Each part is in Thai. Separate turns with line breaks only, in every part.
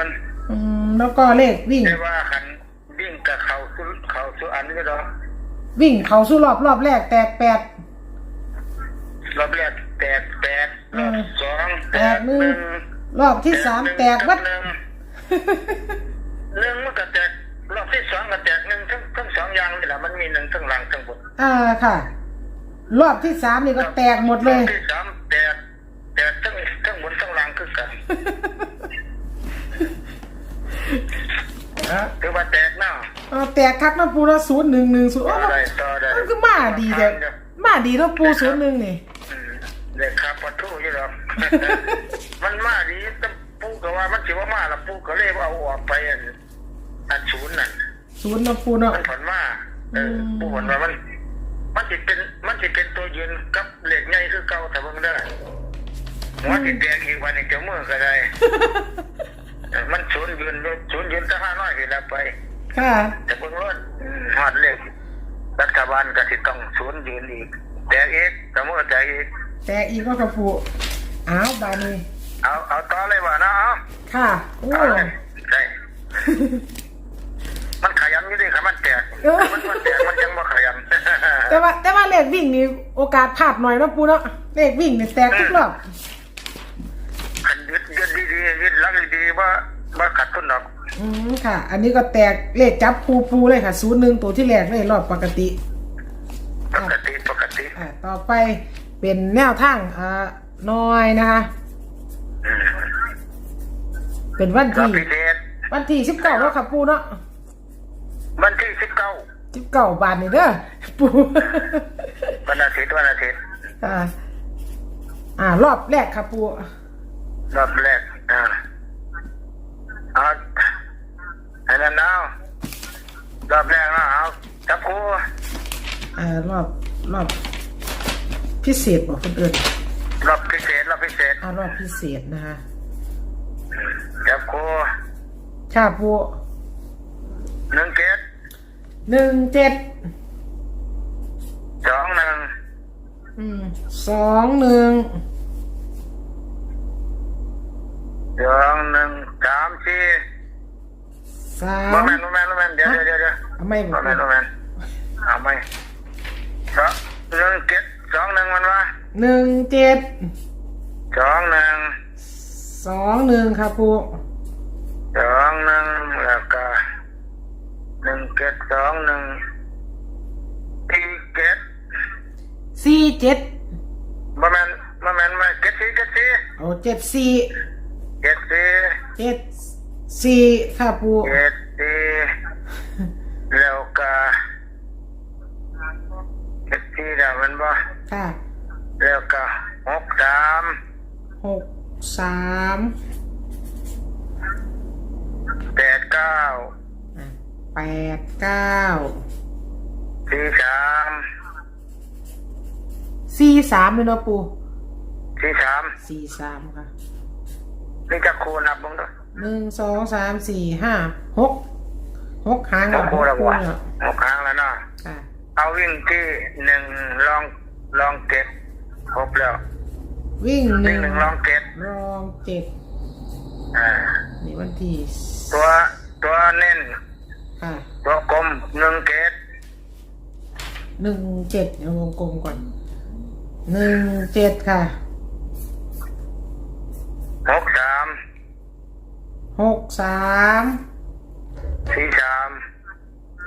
มัน
อืมแล้วก็เลขวิ่ง
แต่ว่าคันวิ่งกับเขาสุเขาสุอันนี้ดอก
วิ่งเขาสู้รอบรอบแรกแตกแปด
รอบแรกแตกแปดรอบสอง
แตกหนึ่งรอบที่สามแตกวัด
หนึ่งหนึ่งมันก็แตกรอบที่สองก็แตกหนึ่งทั้งทั้งสองอย่างนี่แหละมันมีหนึ่งทั้งหลังทั้งบน
อ่าค่ะ รอบที่สามนี่ก็แตกหมดเลย
รอบที่สามแตกแตกทั้งทั้งบนทั้งหลังคือกัน ถือว่าแตกเนาะ
เออแตกคักเนาะปูเนาะศูนย์หนึ่งหนึ่งศูนย์
ต่
โอ้
อ
เนาะ
ได้ต่อได้
มันก็มาดีแต่มาดีเนาะปูศูนย์หนึ่งนี่
อืมเด็กขับประตูอยู่หรอกมันมาดีแต่ปูก็ว่ามันสิว่ามาแล้วปูก็เลยเอาออกไปอันอันศูนย์นั่น
ศูนย์เนาะปูเนาะ
มันผลมาเออ
อืม
ปูผลว่ามัน มันสิเป็นมันสิเป็นตัวยืนกับเหล็กใหญ่คือเก่าแต่เบิ่งได้หัวติดแดงอีกวันหนึงจะมือก็ได้เออมันศูนย์ยืนศูนย์ยืนถ้าห้าน้อยสิแล้ว ไป
ค่ะ
แต่เบิ่งรถฮอดเลขรัฐบาลก็สิต้องศูนย์ยืนอีก แต่อีกแต่มือแต่อีก
แตกอีกก็กระปูอ้าวบานี้
เอาเอาต่อเลยว่านะเอา
ค่ะโอ้
เอาเลยใช่มันขยันอยู่ดิครับมันแตก
เออ
มันมันแตกมันยังบ่ขยัน
แต่ว่าแต่ว่าเลขวิ่งนี่โอกาสพลาดหน่อยเนาะปูเนาะเลขวิ่งนี่แตกทุกรอบ
คันยึดยึดดีๆยึดหลักดีๆว่าว่าขัดทุนด อก
อืมค่ะ อันนี้ก็แตกเลขจับปูปูเลยค่ะศูนย์หนึ่งตัวที่แรกเลยรอบปกติ
ปกติปกติ
อ่าต่อไปเป็นแนวทางอ่าน้อยนะคะ
อืม
เป็นวัน
รอบ
ที่
พิเศษ
วันที่สิบเก้าแล้วค่ะปูเนาะ
วันที่สิบเก้า
สิบเก้าบาทนี่เด้อปู
วันอาทิตย์วันอาทิตย์
อ่าอ่ารอบแรกค่ะปู
รอบแรกอ่าเอาอันนั้นเอา รอบแรกนะเอาจับกู
อ่ารอบรอบพิเศษบอกคนอื่น
รอบพิเศษรอบพิเศษ
อ่ารอบพิเศษนะคะ
จับกู
ค่ะปู
หนึ่งเกต
หนึ่งเจ็ด
สองหนึ่ง
อืมสองหนึ่ง
สองหนึ่งสามสี่
สา
โม
ไม่บ
โม
อก
เมนต์โมเมนต์เอาไหมสองหนึ่งเกตสองหนึ่งมันวะ
หนึ่งเจ็ด
สองหนึ่ง
สองหนึ่งค่ะปู
สองหนึ่งแล้วก็หนึ่งเกตสองหนึ่งสี่เกต
สี่เจ็ด
โมเมนต์โมเมนต์มาเกตสี่เกตสี่
เอาเจ็ดสี่
เกตสี่
เจ็ดสี่ค่ะปู
เกตสี่แล้วก็เกตสี่แล้วมันบ่
ค่ะ
แล้วก็หกสาม
หกสาม
แปดเก้า
อะแปดเก้า
สี่สาม
สี่สามเลยเนาะปู
สี่สาม
สี่สามค่ะ
นี่จะคูณนับมึงด้วย
หนึ่งสองสามสี่ห้าหกหกหาง
ห
แล้ว
ก
ห
คู
ก
ณแล้ว
คู่
วะ
แล้ว
หกครั้งแล้วเนาะ
ค่ะ
เอาวิ่งที่หนึ่งลอง ลองเก็บครบแล้ว
วิ่งห
วิ่
นึ่
ง
ง
หนึ่งลองเก็บ
รองเจ็ด
อ่า
นี่วันที่
ตัวตัวเน้น
ค่ะ
ตัวกลมหนึ่งเก็บ
หนึ่งเจ็ดเอาวงกลมก่อนหนึ่งเจ็ดค่ะ
หกสาม
หกสาม
สี่สาม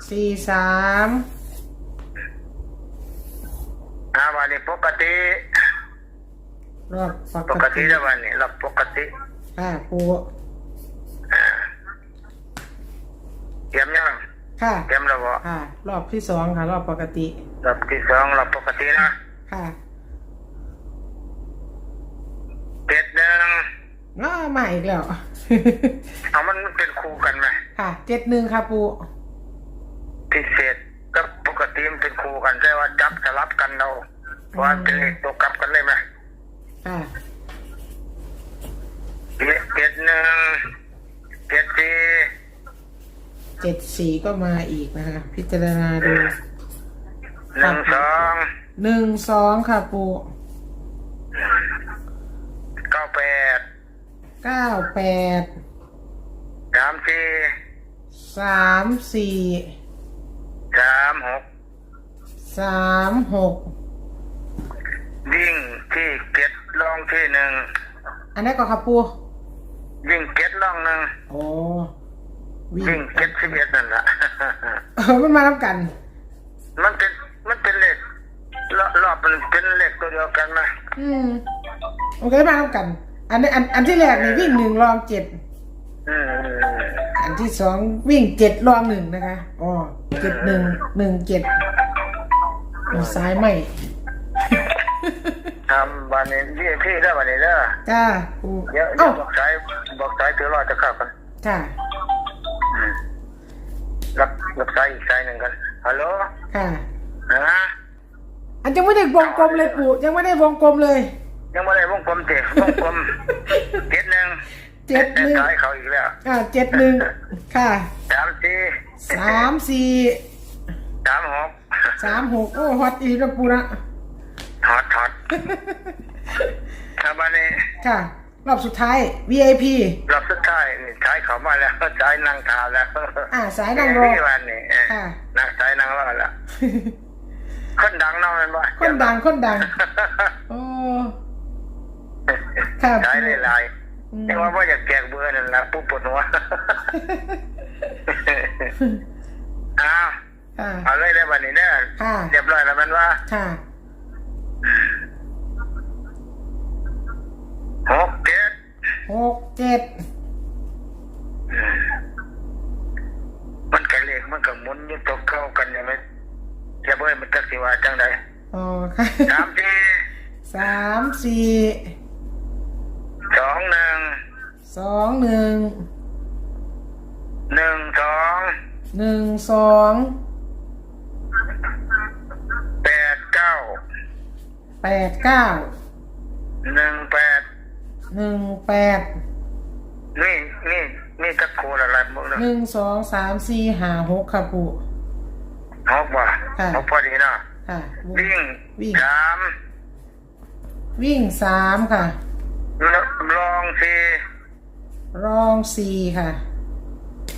สี่สาม
อ่าวันนี้ปกติ
รอบป
ป
ก
ก
ติ
ติแล้ววันนี้เราปกติ
ค่ะปู
อ่าเตรียมยัง
ค่ะ
เตรียมแล้วบ่
ค่ะ รอบที่สองค่ะ รอบปกติ
รอบที่สองเราปกตินะ
ค่ะ
เจ็ดหนึ่ง
น้ามาอีกแล้ว
เอามันเป็นคู่กันไหม
ค่ะเจ็ดหนึ่งค่ะปู
พิเศษกับปกติมันเป็นคู่กันแต่ว่าจับสลับกันเรา ว่าเป็นเลขตัวกลับกันเลยไหม
ค่ะ
เจ็ดเจ็ดหนึ่งเจ็ดสี่
เจ็ดสี่ก็มาอีกนะคะ พิจารณาดู
หนึ่งสอง
หนึ่งสองค่ะปู
เก้าแปด
เก้าแปด
สี่
สามสี่
สามหก
สามหก
วิ่งที่เก็ดลองที่หนึ่ง
อันนี้ก็ครับปู
วิ่งเก็ดลองหนึ่ง
โอ้วิ่ง
วิ่งเก็ดสิบเอ็ดนั่นแหละ
เออมันมาทำกัน
มันเป็นมันเป็นเลขรอบรอบมันเป็นเลขตัวเดียวกันนะ
อืมโอเคมาทำกัน อันนี้อันอันที่แรกนี่วิ่งหนึ่งรองเจ็ด
อืม
อันที่สองวิ่งเจ็ดรองหนึ่งนะคะอ๋อเจ็ดหนึ่งหนึ่งเจ็ดซ้ายไม่
ทำ วันนี้พี่พี่ได้วันนี้เด้อ
จ้าปู
เดี๋ยวเดี๋
เอ้า
ยวบอกสายบอกสายถือรอดจะเข้ากัน
ค่ะ
อืมรับรับสายอีกสายหนึ่งกันฮัลโหล
ค่ะ
ฮะ
อันยังไม่ได้วงกลมเลยปู่ยังไม่ได้วงกลมเลย
ยังไม่ได้วงกลมเตะวงกลม เจ็ดหนึ่ง
เจ็ดหนึ่ง
สายเขาอีกแล้ว
อ่าเจ็ดหนึ่งค่ะ
สามสี่
สามสี่
สามหก
สามหกโอ้ฮอตอีกแล้วปูนะ
ถอดถอด ถ้าวันนี้
ค่ะ รอบสุดท้าย VIP
รอบสุดท้ายนี่สายเขามาแล้วสายนั่งทาแล้ว
อ่าสายนั่งรอ
พี่วันนี้เออ
ค่ะ
นั่งสายนั่งรอแล้วคนดังเนาะแมันบ่
คนดังคนดังโอ้ค่ะ
สายหลาย
อืม
ๆแต่ว่าบ่อยากแจกเบอร์นั่นล่ะปุ๊บปวดหัวอ้าว
ค่ะ
เอาเลยได้บัดนี้เด้อ
ค่ะ
เรียบร้อยแล้วแมันว่า
ค่ะ
หกเจ็ด
หกเจ็ด
มันก็เลขมันก็หมุนอยู่ตกเข้ากันเนี่ยมันจะเบิ่มันจักสิว่าจังได
อ๋อค่ะ
สามสี่
สามสี่
สองหนึ่ง
สองหนึ่ง
หนึ่งสอง
หนึ่งสอง
แปดเก้า
แปดเก้า
หนึ่งแปด
หนึ่งแปด
นี่นี่นี่ตะโกนอะไรมึงนะ
หนึ่งสองสามสี่ห้าหกค่ะปู่
หกว่ะ
ค่ะ
หกพอดีเนาะ
ค่ะ
วิ่ง
วิ่ง
สาม
วิ่งสามค่ะ
ลองสี่
รองสี่ค่ะ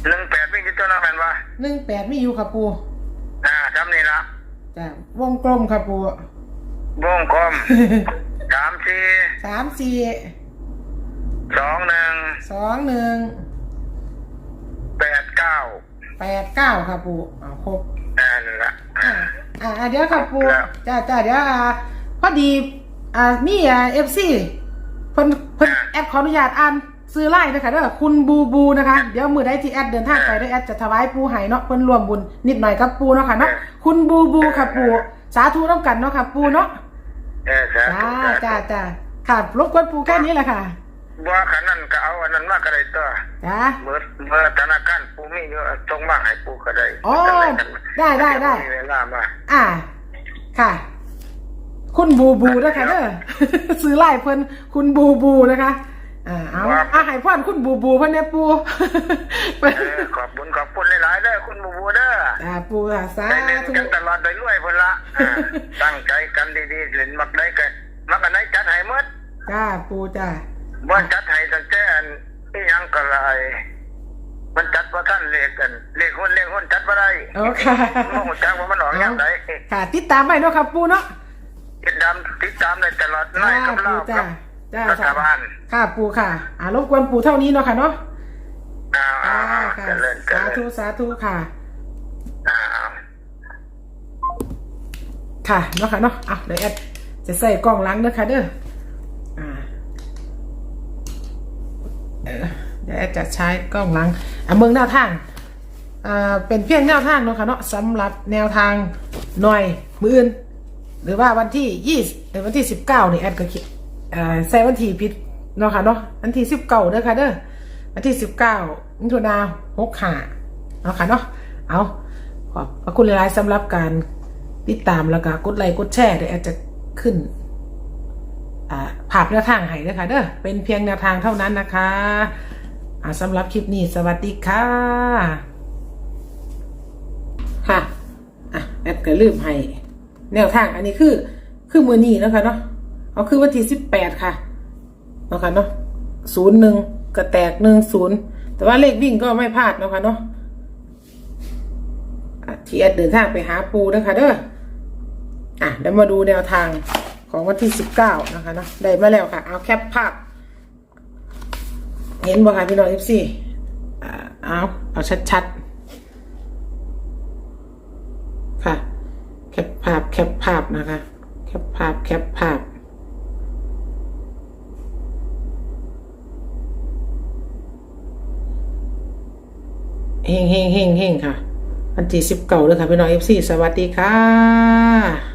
หนึ่งแปดวิ่งที่ต้นน้ำมันวะ
หนึ่งแปดไม่อยู่ค่ะปู่
อ่าทำนี่ละ
จ้ะวงกลมค่ะปู่
วงกลมสามสี่
สามสี่
สองหนึ่ง
สองหนึ่ง
แปดเก้า
แปดเก้าค่ะปู่เอาครบ
นั่นละ
อ่าอ่าอ่าเดี๋ยวค่ะปู่
ครับ
จ้าจ้าเดี๋ยวอ่าพอดีอ่ามีอ่าเอฟซีเพิ่นเพิ่นแอดขออนุญาตอ่านซื้อไล่นะคะเด้อคุณบูบูนะคะ เดี๋ยวมือใดที่แอดเดินทางไปได้แอดจะถวายปูให้เนาะเพิ่นรวมบุญนิดหน่อยกับปูเนาะค่ะเนาะคุณบูบูค่ะปู่สาธุน้ำกันเนาะค่ะปูเนาะ
เออสา
จ้า
ธุ
จ้าจ้าค่ะรบกวนปูแค่นี้แหละค่ะ
ว่าขันนั้นก็เอาอันนั้นมากก็ได้ตัว
จ้า
เมื่อเมื่อธนาคารปูมีเยอะจงบ้างให้ปูก็ได้
อ๋อได้ได้ได้
มีเวลามา
อ่า ค่ะ คุณบูบูนะคะเด้อซื้อไล่เพิ่นคุณบูบูนะคะอ่าเอาอาให้พ่อนคุณบูบูเพิ่นเนี่ยปูเพิ่น
เออขอบคุณขอบคุณหลายๆเด้อคุณบูบูเด้อ
อ่าปูค่ะสา
ได้เล่น
ธุ
กันตลอดโดยรวยพุ่นละอ่าตั้งใจกันดีๆเล่นมักได้กันมักอันไหนจัดให้หมด
จ้าปูจ้า
บ่จัดให้ตั้งแต่อันอีหยังก็หลายมันจัดบ่ทันเลขกันเลขหุ้นเลขหุ้นจัดบ่ได้
โอ้ค่ะ
บ่ฮู้จักว่ามันออกยามใด
ค่ะ ติดตามไปเนาะครับปูเนาะ
ติดตามติดตามได้ตลอดใน
จ้า
กับ
ปู
เรา
จ้า
กับ
จ้า
รัฐบาล
ค่ะปูค่ะ อ่ารบกวนปูเท่านี้เนาะค่ะเนาะ
อ้าว
อ่า
อ้าว
ค่ะ
เจริญเจ
สา
ริ
ธุ
ญ
สาธุค่ะ
อ้าว
ค่ะเนาะค่ะเนาะอะเดี๋ยวแอดจะใส่กล้องหล้างเด้อค่ะเด้ออ่าเออ เดี๋ยวจะใช้กล้องหล้างอะเมืองแนวทางอ่าเป็นเพียงแนวทางเนาะค่ะเนาะสำหรับแนวทางหน่อยมืออื่น หรือว่าวันที่ยี่เออวันที่สิบเก้านี่แอดก็คิดอ่าใส่วันที่ผิดเนาะค่ะเนาะวันที่สิบเก้าเด้อค่ะเด้อวันที่สิบเก้ามิถุนาหกห้าเนาะค่ะเนาะเอาขอบพระคุณหลายๆสำหรับการติดตามแล้วก็กดไลค์กดแชร์เดี๋ยวแอดจะขึ้นภาพแนวทางให้นะคะเด้อเป็นเพียงแนวทางเท่านั้นนะคะ อ่าสำหรับคลิปนี้สวัสดีค่ะ ค่ะ อะแอดก็ลืมให้ แนวทางอันนี้คือ คือมือนี้แล้วค่ะเนาะเอาคือวันที่สิบแปดค่ะนะคะเนาะศูนย์หนึ่งก็แตกหนึ่งศูนย์แต่ว่าเลขวิ่งก็ไม่พลาดนะคะเนาะอะที่แอดเดินทางไปหาปูนะคะเด้ออะเดี๋ยวมาดูแนวทางของวันที่สิบเก้านะคะเนาะได้มาแล้วค่ะ เอาแคปภาพ เห็นบ่คะพี่น้องเอฟซีอ่เอาเอาชัดๆ ค่ะ แคปภาพแคปภาพนะคะ แคปภาพแคปภาพเฮงเฮงเฮงเฮงค่ะวันที่สิบเก้าเลยค่ะพี่น้องเอฟซีสวัสดีค่ะ